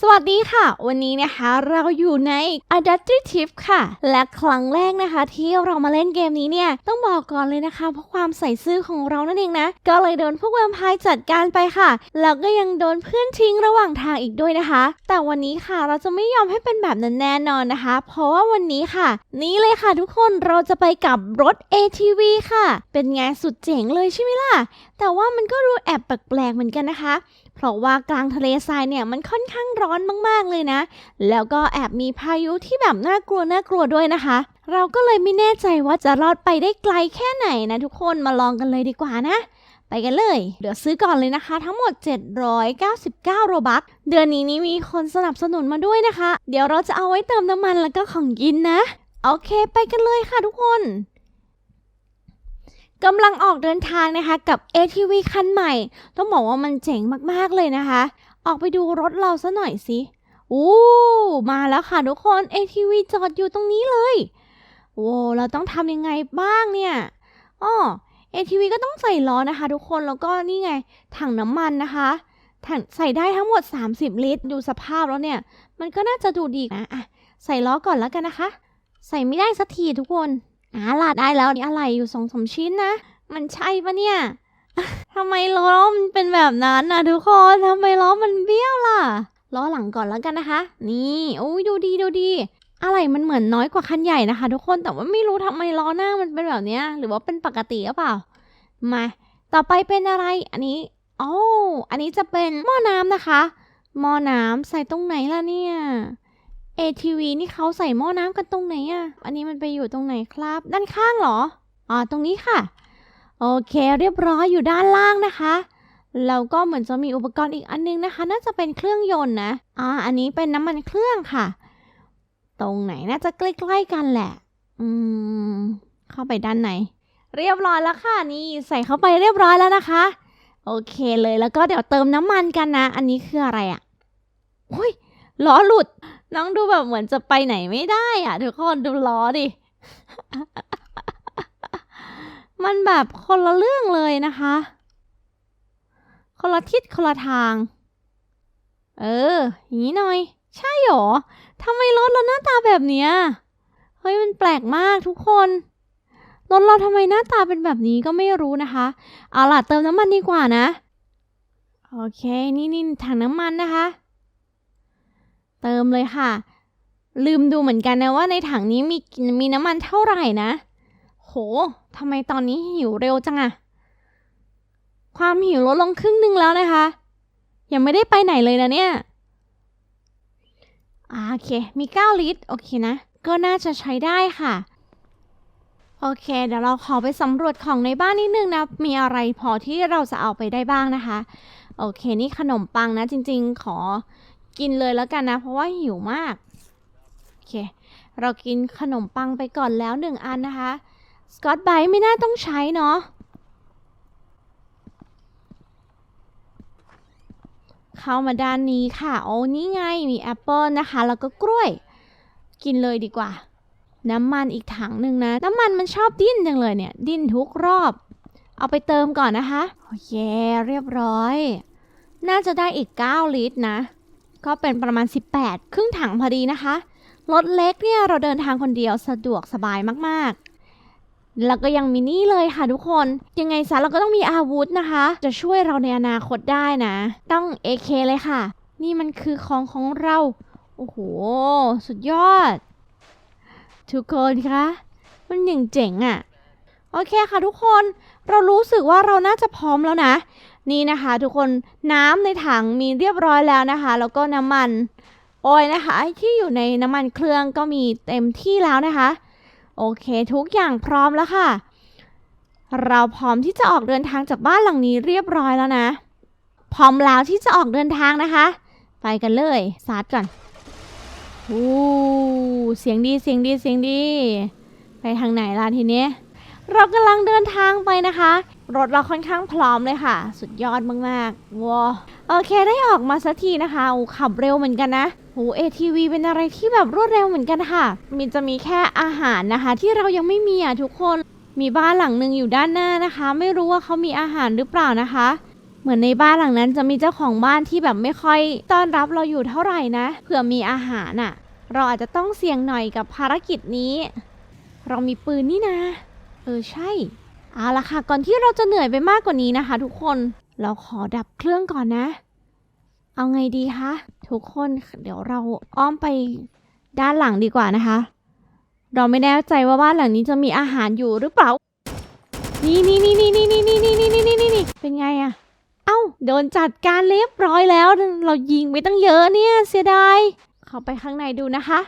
สวัสดีค่ะ วันนี้นะคะเราอยู่ใน Adaptive ค่ะ และครั้งแรกนะคะ ที่เรามาเล่นเกมนี้เนี่ย ต้องบอกก่อนเลยนะคะเพราะความใส่ซื่อของเรานั่นเองนะ ก็เลยโดนพวกแวมไพร์จัดการไปค่ะ แล้วก็ยังโดนเพื่อนทิ้งระหว่างทางอีกด้วยนะคะ แต่วันนี้ค่ะเราจะไม่ยอมให้เป็นแบบนั้นแน่นอนนะคะ เพราะว่าวันนี้ค่ะ นี่เลยค่ะทุกคนเราจะไปกับรถ ATV ค่ะ เป็นไงสุดเจ๋งเลยใช่ไหมล่ะแต่ว่ามันก็ดูแอบแปลกๆเหมือนกันนะคะเพราะว่ากลางทะเลทรายเนี่ยมันค่อนข้างร้อนมากๆเลยนะ แล้วก็แอบมีพายุที่แบบน่ากลัวน่ากลัวด้วยนะคะ เราก็เลยไม่แน่ใจว่าจะรอดไปได้ไกลแค่ไหนนะทุกคนมาลองกันเลยดีกว่านะไปกันเลย เดี๋ยวซื้อก่อนเลยนะคะ ทั้งหมด 799 โรบัค เดือนนี้นี่มีคนสนับสนุนมาด้วยนะคะ เดี๋ยวเราจะเอาไว้เติมน้ำมันแล้วก็ของกินนะ โอเค ไปกันเลยค่ะทุกคน กำลังออกเดินทางนะคะกับ ATV คันใหม่ ต้องบอกว่ามันเจ๋งมากๆเลยนะคะ ออกไปดูรถเราซะหน่อยสิอู้มาแล้วค่ะทุกคน ATV จอดอยู่ตรงนี้เลยโอ้เราต้องทำยังไงบ้างเนี่ยอ้อ ATV ก็ต้องใส่ล้อนะคะ ทุกคนแล้วก็นี่ไง ถังน้ำมันนะคะถังใส่ได้ทั้งหมด 30 ลิตร ดูสภาพแล้วเนี่ย มันก็น่าจะดูดีนะอะใส่ล้อก่อนแล้วกันนะคะ ใส่ไม่ได้สักทีทุกคน อาลาดได้แล้วนี่อะไรอยู่สองสามชิ้นนะ มันใช่ปะเนี่ยทำไมล้อมันเป็นแบบนั้นนะทุกคนทำไมล้อมันเบี้ยวล่ะ ล้อหลังก่อนแล้วกันนะคะ นี่โอ้ยดูดีดูดี อะไรมันเหมือนน้อยกว่าคันใหญ่นะคะ ทุกคนแต่ว่าไม่รู้ทำไมล้อหน้ามันเป็นแบบเนี้ย หรือว่าเป็นปกติหรือเปล่า มา ต่อไปเป็นอะไรอันนี้อ๋ออันนี้จะเป็นหม้อน้ำนะคะ หม้อน้ำใส่ตรงไหนล่ะเนี่ย ATV นี่เขาใส่หม้อน้ำกันตรงไหนอะอันนี้มันไปอยู่ตรงไหนครับ ด้านข้างเหรอ อ๋อ ตรงนี้ค่ะ โอเค เรียบร้อยอยู่ด้านล่างนะคะแล้วก็เหมือนจะมีอุปกรณ์อีกอันนึงนะคะ น่าจะเป็นเครื่องยนต์นะ อ่า อันนี้เป็นน้ำมันเครื่องค่ะ ตรงไหนน่าจะใกล้ๆกันแหละ อืม เข้าไปด้านในเรียบร้อยแล้วค่ะนี่ใส่เข้าไปเรียบร้อยแล้วนะคะ โอเคเลยแล้วก็เดี๋ยวเติมน้ำมันกันนะ อันนี้คืออะไรอะ่ะโอ้ยล้อหลุด น้องดูแบบเหมือนจะไปไหนไม่ได้อะ่ะทุกคนดูล้อดิ มันแบบคนละเรื่องเลยนะคะ คนละทิศคนละทาง เอออย่างนี้หน่อย ใช่หรอทำไมรถเราหน้าตาแบบเนี้ย เฮ้ยมันแปลกมากทุกคนรถเราทำไมหน้าตาเป็นแบบนี้ก็ไม่รู้นะคะ เอาล่ะเติมน้ำมันดีกว่านะ โอเค นี่นี่ถังน้ำมันนะคะ เติมเลยค่ะ ลืมดูเหมือนกันนะว่าในถังนี้มีมีน้ำมันเท่าไหร่นะ โหทำไมตอนนี้หิวเร็วจังอะความหิวลดลงครึ่งหนึ่งแล้วนะคะ ยังไม่ได้ไปไหนเลยนะเนี่ยโอเค มี 9 ลิตร โอเคนะ ก็น่าจะใช้ได้ค่ะ โอเค เดี๋ยวเราขอไปสำรวจของในบ้านนิดนึงนะ มีอะไรพอที่เราจะเอาไปได้บ้างนะคะ โอเค นี่ขนมปังนะ จริง ๆ ขอ กินเลยแล้วกันนะ เพราะว่าหิวมาก โอเค เรากินขนมปังไปก่อนแล้วหนึ่งอันนะคะสกอตไบท์ไม่น่าต้องใช้เนาะเข้ามาด้านนี้ค่ะ โอ้นี่ไงมีแอปเปิลนะคะ แล้วก็กล้วย กินเลยดีกว่า น้ำมันอีกถังหนึ่งนะ น้ำมันมันชอบดิ้นจังเลยเนี่ย ดิ้นทุกรอบ เอาไปเติมก่อนนะคะ โอเค เรียบร้อย น่าจะได้อีก 9 ลิตรนะ ก็เป็นประมาณ 18 ครึ่งถังพอดีนะคะ รถเล็กเนี่ยเราเดินทางคนเดียวสะดวกสบายมากๆ แล้วก็ยังมีนี่เลยค่ะทุกคน ยังไงซะเราก็ต้องมีอาวุธนะคะ จะช่วยเราในอนาคตได้นะ ต้อง AK เลยค่ะ นี่มันคือของของเรา โอ้โห สุดยอด ทุกคนคะ มันอย่างเจ๋งอะ่ะ โอเคค่ะทุกคน เรารู้สึกว่าเราน่าจะพร้อมแล้วนะ นี่นะคะ ทุกคนน้ำในถังมีเรียบร้อยแล้วนะคะ แล้วก็น้ำมันออยนะคะ ที่อยู่ในน้ำมันเครื่องก็มีเต็มที่แล้วนะคะ โอเคทุกอย่างพร้อมแล้วค่ะ เราพร้อมที่จะออกเดินทางจากบ้านหลังนี้เรียบร้อยแล้วนะ พร้อมแล้วที่จะออกเดินทางนะคะ ไปกันเลยสตาร์ทก่อนอู้เสียงดีเสียงดีเสียงดี ไปทางไหนล่ะทีนี้เรากำลังเดินทางไปนะคะ รถเราค่อนข้างพร้อมเลยค่ะ สุดยอดมากๆว้าโอเคได้ออกมาสักทีนะคะโอ้ขับเร็วเหมือนกันนะโอ้ ATV เป็นอะไรที่แบบรวดเร็วเหมือนกันค่ะมีจะมีแค่อาหารนะคะ ที่เรายังไม่มีอะทุกคนมีบ้านหลังหนึ่งอยู่ด้านหน้านะคะ ไม่รู้ว่าเขามีอาหารหรือเปล่านะคะ เหมือนในบ้านหลังนั้นจะมีเจ้าของบ้านที่แบบไม่ค่อยต้อนรับเราอยู่เท่าไหร่นะเผื่อมีอาหารอะ เราอาจจะต้องเสี่ยงหน่อยกับภารกิจนี้ เรามีปืนนี่นะ เออใช่ เอาละค่ะ ก่อนที่เราจะเหนื่อยไปมากกว่านี้นะคะ ทุกคนเราขอดับเครื่องก่อนนะ เอาไงดีคะทุกคนเดี๋ยวเราอ้อมไปด้านหลังดีกว่านะคะ เราไม่แน่ใจว่าบ้านหลังนี้จะมีอาหารอยู่หรือเปล่า นี่นี่นี่นี่นี่นี่นี่นี่นี่นี่นี่นี่เป็นไงอะเอ้าโดนจัดการเรียบร้อยแล้ว เรายิงไปตั้งเยอะเนี่ยเสียดายเข้าไปข้างในดูนะคะ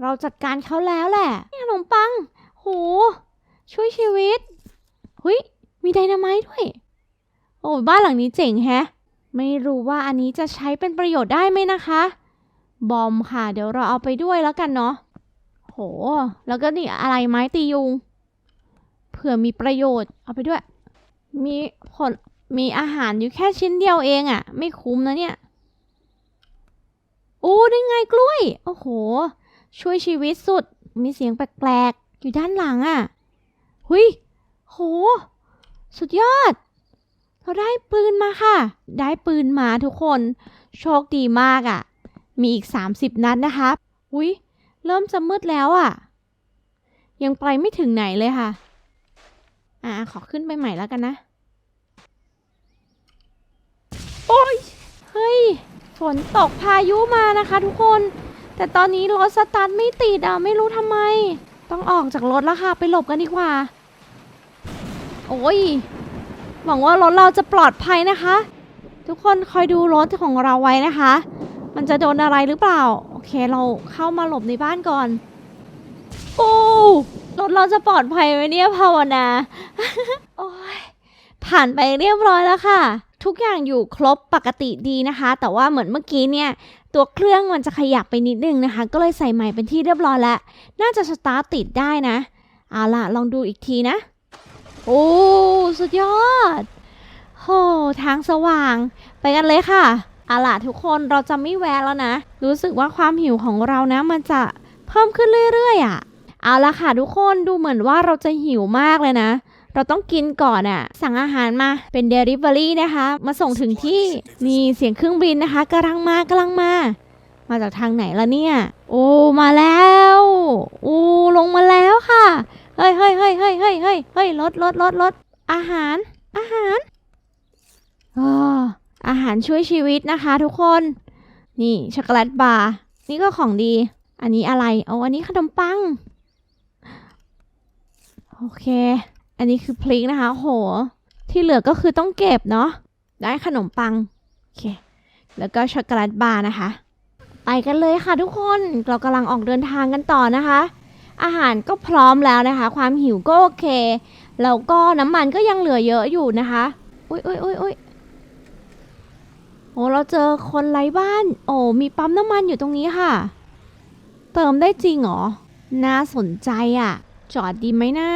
เราจัดการเขาแล้วแหละนี่ขนมปัง โห ช่วยชีวิตหุยมีไดนาไมต์ด้วย โอ้บ้านหลังนี้เจ๋งแฮะ ไม่รู้ว่าอันนี้จะใช้เป็นประโยชน์ได้ไหมนะคะ บอมค่ะ เดี๋ยวเราเอาไปด้วยแล้วกันเนาะโห แล้วก็นี่อะไรไม้ตียุง เผื่อมีประโยชน์เอาไปด้วย มีผลมีอาหารอยู่แค่ชิ้นเดียวเองอะ่ะ ไม่คุ้มนะเนี่ยโอ้ได้ไงกล้วย โอ้โห ช่วยชีวิตสุด มีเสียงแปลกๆ อยู่ด้านหลังอะ่ะ หุยโห สุดยอด เราได้ปืนมาค่ะ ได้ปืนมาทุกคน โชคดีมากอะ่ะ มีอีก 30 นัดนะคะหุยเริ่มจะมืดแล้วอะ่ะ ยังไปไม่ถึงไหนเลยค่ะ อ่าขอขึ้นไปใหม่แล้วกันนะ โอ้ย เฮ้ย ฝนตกพายุมานะคะทุกคน แต่ตอนนี้รถสตาร์ทไม่ติดอะ ไม่รู้ทำไม ต้องออกจากรถแล้วค่ะ ไปหลบกันดีกว่า โอ้ย หวังว่ารถเราจะปลอดภัยนะคะ ทุกคนคอยดูรถของเราไว้นะคะ มันจะโดนอะไรหรือเปล่า โอเคเราเข้ามาหลบในบ้านก่อน โอ้รถเราจะปลอดภัยไหมเนี่ยภาวนา โอ้ยผ่านไปเรียบร้อยแล้วค่ะ ทุกอย่างอยู่ครบปกติดีนะคะ แต่ว่าเหมือนเมื่อกี้เนี่ย ตัวเครื่องมันจะขยับไปนิดนึงนะคะ ก็เลยใส่ใหม่เป็นที่เรียบร้อยแล้ว น่าจะสตาร์ทติดได้นะ เอาล่ะ ลองดูอีกทีนะ โอ้ สุดยอดโหทางสว่าง ไปกันเลยค่ะเอาล่ะทุกคนเราจะไม่แวะแล้วนะ รู้สึกว่าความหิวของเรานะ มันจะเพิ่มขึ้นเรื่อยๆอะ เอาละค่ะทุกคนดูเหมือนว่าเราจะหิวมากเลยนะ เราต้องกินก่อนอะ่ะ สั่งอาหารมาเป็น Delivery นะคะ มาส่งถึงที่นี่เสียงเครื่องบินนะคะกำลังมากำลังมา มาจากทางไหนละเนี่ย โอ้มาแล้วโอ้ลงมาแล้วค่ะเฮ้ยเฮ้ยเฮ้ยเฮ้ยเฮ้ยเฮ้ยเฮ้ยรถรถรถรถอาหาร อาหารอออาหารช่วยชีวิตนะคะ ทุกคน นี่ช็อกโกแลตบาร์นี่ก็ของดี อันนี้อะไรเอาอันนี้ขนมปัง โอเค อันนี้คือพริกนะคะโห ที่เหลือก็คือต้องเก็บเนาะได้ขนมปังโอเคแล้วก็ช็อกโกแลตบาร์นะคะ ไปกันเลยค่ะทุกคนเรากำลังออกเดินทางกันต่อนะคะ อาหารก็พร้อมแล้วนะคะ ความหิวก็โอเคแล้วก็น้ำมันก็ยังเหลือเยอะอยู่นะคะอุ้ยอุ้ยอุ้ยอุ้ยโอ้เราเจอคนไร้บ้าน โอ้มีปั๊มน้ำมันอยู่ตรงนี้ค่ะ เติมได้จริงเหรอน่าสนใจอะ จอดดีไหมนะ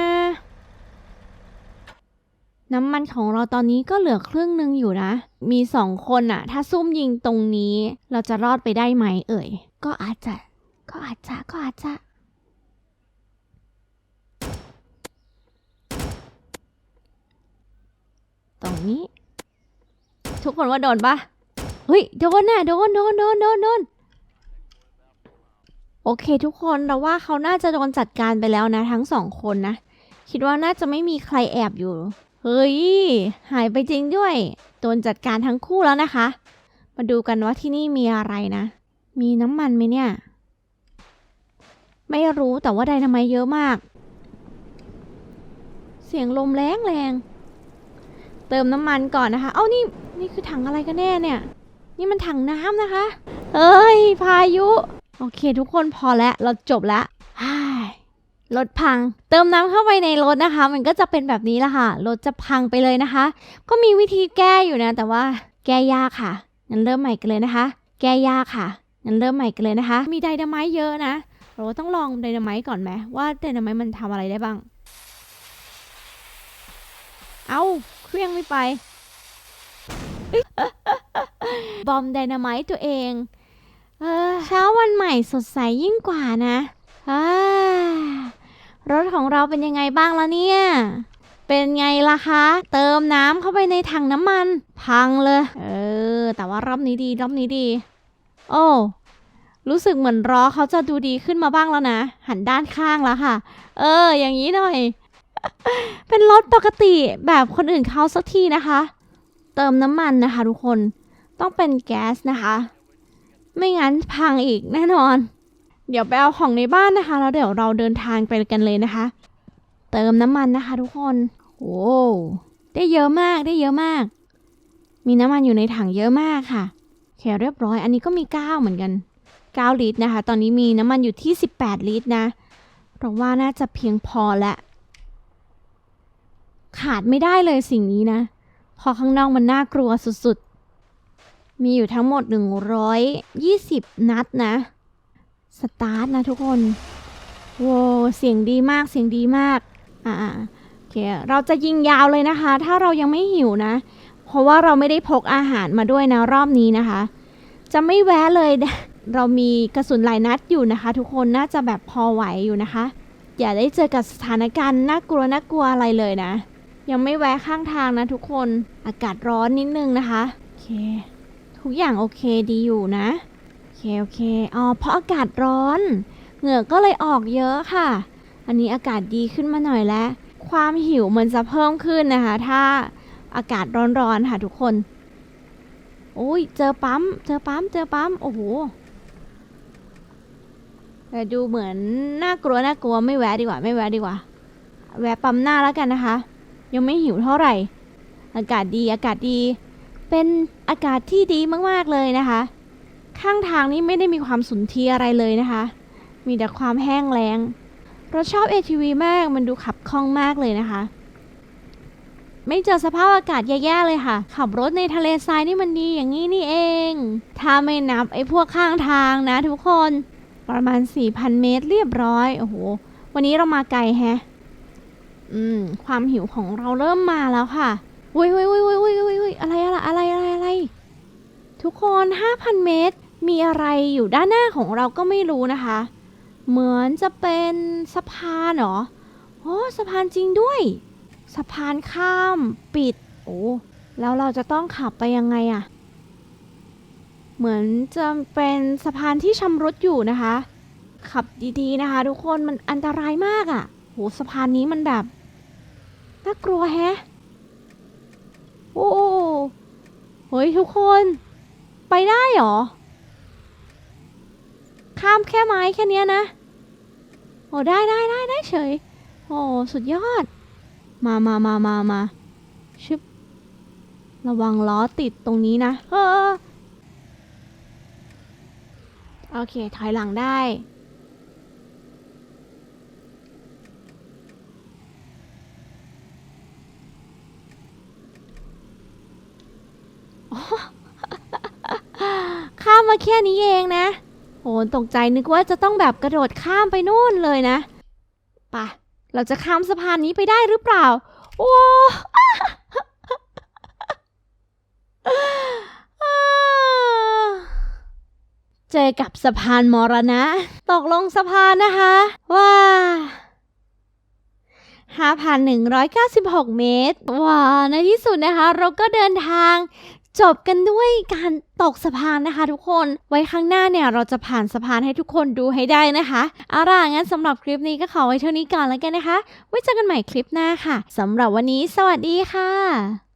น้ำมันของเราตอนนี้ก็เหลือครึ่งหนึ่งอยู่นะ มีสองคนอะถ้าซุ่มยิงตรงนี้ เราจะรอดไปได้ไหมเอ่ย ก็อาจจะ ก็อาจจะ ก็อาจจะ ตรงนี้ ทุกคนว่าโดนปะเฮ้ย โดนน่ะ โดน โดน โดน โดน โดน โอเคทุกคนเราว่าเขาน่าจะโดนจัดการไปแล้วนะ ทั้งสองคนนะ คิดว่าน่าจะไม่มีใครแอบอยู่ ฮ้ย หายไปจริงด้วย โดนจัดการทั้งคู่แล้วนะคะ มาดูกันว่าที่นี่มีอะไรนะ มีน้ำมันไหมเนี่ย ไม่รู้แต่ว่าไดนาไมเยอะมาก เสียงลมแรงแรง เติมน้ำมันก่อนนะคะ เอ้านี่ นี่คือถังอะไรกันแน่เนี่ย นี่มันถังน้ำนะคะ เอ้ย พายุ โอเค ทุกคนพอแล้ว เราจบแล้วฮ่า รถพัง เติมน้ำเข้าไปในรถนะคะ มันก็จะเป็นแบบนี้ละค่ะ รถจะพังไปเลยนะคะ ก็มีวิธีแก้อยู่นะ แต่ว่าแก้ยากค่ะ งั้นเริ่มใหม่กันเลยนะคะ แก้ยากค่ะ งั้นเริ่มใหม่กันเลยนะคะ มีไดนาไมต์เยอะนะ เราต้องลองไดนาไมต์ก่อนไหมว่าไดนาไมต์มันทำอะไรได้บ้าง เอาเครื่องไม่ไป บอมไดนาไมต์ตัวเอง เออเช้าวันใหม่สดใสยิ่งกว่านะ อ่า รถของเราเป็นยังไงบ้างแล้วเนี่ย เป็นไงล่ะคะ เติมน้ำเข้าไปในถังน้ำมัน พังเลย เออ แต่ว่ารอบนี้ดีรอบนี้ดี โอ้รู้สึกเหมือนล้อเขาจะดูดีขึ้นมาบ้างแล้วนะ หันด้านข้างแล้วค่ะ เออ อย่างนี้หน่อย เป็นรถปกติแบบคนอื่นเขาสักทีนะคะ เติมน้ำมันนะคะ ทุกคน ต้องเป็นแก๊สนะคะ ไม่งั้นพังอีกแน่นอน เดี๋ยวไปเอาของในบ้านนะคะ แล้วเดี๋ยวเราเดินทางไปกันเลยนะคะ เติมน้ำมันนะคะ ทุกคนโอ้ได้เยอะมากได้เยอะมาก มีน้ำมันอยู่ในถังเยอะมากค่ะโอเคเรียบร้อย อันนี้ก็มี 9 เหมือนกัน 9 ลิตรนะคะ ตอนนี้มีน้ำมันอยู่ที่ 18 ลิตรนะเราว่าน่าจะเพียงพอและ ขาดไม่ได้เลยสิ่งนี้นะ พอข้างนอกมันน่ากลัวสุดๆ มีอยู่ทั้งหมด 120 นัดนะ สตาร์ทนะทุกคนโว้เสียงดีมากเสียงดีมาก อ่าโอเคเราจะยิงยาวเลยนะคะ ถ้าเรายังไม่หิวนะ เพราะว่าเราไม่ได้พกอาหารมาด้วยนะรอบนี้นะคะ จะไม่แวะเลย เรามีกระสุนหลายนัดอยู่นะคะ ทุกคนน่าจะแบบพอไหวอยู่นะคะ อย่าได้เจอกับสถานการณ์น่ากลัวน่ากลัวอะไรเลยนะ ยังไม่แวะข้างทางนะทุกคนอากาศร้อนนิดนึงนะคะโอเค ทุกอย่างโอเคดีอยู่นะ เคโอเคอ๋อเพราะอากาศร้อน เหงื่อก็เลยออกเยอะค่ะ อันนี้อากาศดีขึ้นมาหน่อยแล้ว ความหิวมันจะเพิ่มขึ้นนะคะ ถ้าอากาศร้อนๆค่ะทุกคน โอ้ยเจอปั๊ม เจอปั๊ม เจอปั๊ม โอ้โห แต่ดูเหมือนน่ากลัวน่ากลัวไม่แวะดีกว่า ไม่แวะดีกว่า แวะปั๊มหน้าแล้วกันนะคะ ยังไม่หิวเท่าไหร่ อากาศดี อากาศดี เป็นอากาศที่ดีมากๆเลยนะคะ ข้างทางนี้ไม่ได้มีความสุนทรีอะไรเลยนะคะ มีแต่ความแห้งแล้ง เราชอบ ATV มาก มันดูขับคล่องมากเลยนะคะ ไม่เจอสภาพอากาศแย่ๆเลยค่ะ ขับรถในทะเลทรายนี่มันดีอย่างนี้นี่เอง ถ้าไม่นับไอ้พวกข้างทางนะทุกคน ประมาณ 4,000 เมตรเรียบร้อย โอ้โห วันนี้เรามาไกลแฮะ อืม ความหิวของเราเริ่มมาแล้วค่ะอุ้ยอุ้ยอุ้ยอุ้ยอุ้ยอุ้ยอุ้ยอะไรอะไรอะไรอะไรอะไรทุกคน 5,000 เมตร มีอะไรอยู่ด้านหน้าของเราก็ไม่รู้นะคะ เหมือนจะเป็นสะพานเหรอ โอ้สะพานจริงด้วย สะพานข้ามปิด โอ้แล้วเราจะต้องขับไปยังไงอะเหมือนจะเป็นสะพานที่ชำรุดอยู่นะคะ ขับดีๆนะคะทุกคนมันอันตรายมากอะโหสะพานนี้มันแบบน่ากลัวแฮะ โอ้เฮ้ยทุกคน ไปได้เหรอ ข้ามแค่ไม้แค่นี้นะ โอ้ได้ได้ได้ได้เฉย โอ้สุดยอด มามามามามาชึบระวังล้อติดตรงนี้นะ เออ โอเค ถอยหลังได้ข้ามมาแค่นี้เองนะ โหตกใจนึกว่าจะต้องแบบกระโดดข้ามไปนู่นเลยนะปะเราจะข้ามสะพานนี้ไปได้หรือเปล่า โอ้เจอกับสะพานมรณะ ตกลงสะพานนะคะ ว้า5,196 เมตร ว้า ในที่สุดนะคะ เราก็เดินทาง จบกันด้วยการตกสะพานนะคะ ทุกคน ไว้ข้างหน้าเนี่ยเราจะผ่านสะพานให้ทุกคนดูให้ได้นะคะเอาล่ะงั้นสำหรับคลิปนี้ก็ขอไว้เท่านี้ก่อนแล้วกันนะคะ ไว้เจอกันใหม่คลิปหน้าค่ะสำหรับวันนี้ สวัสดีค่ะ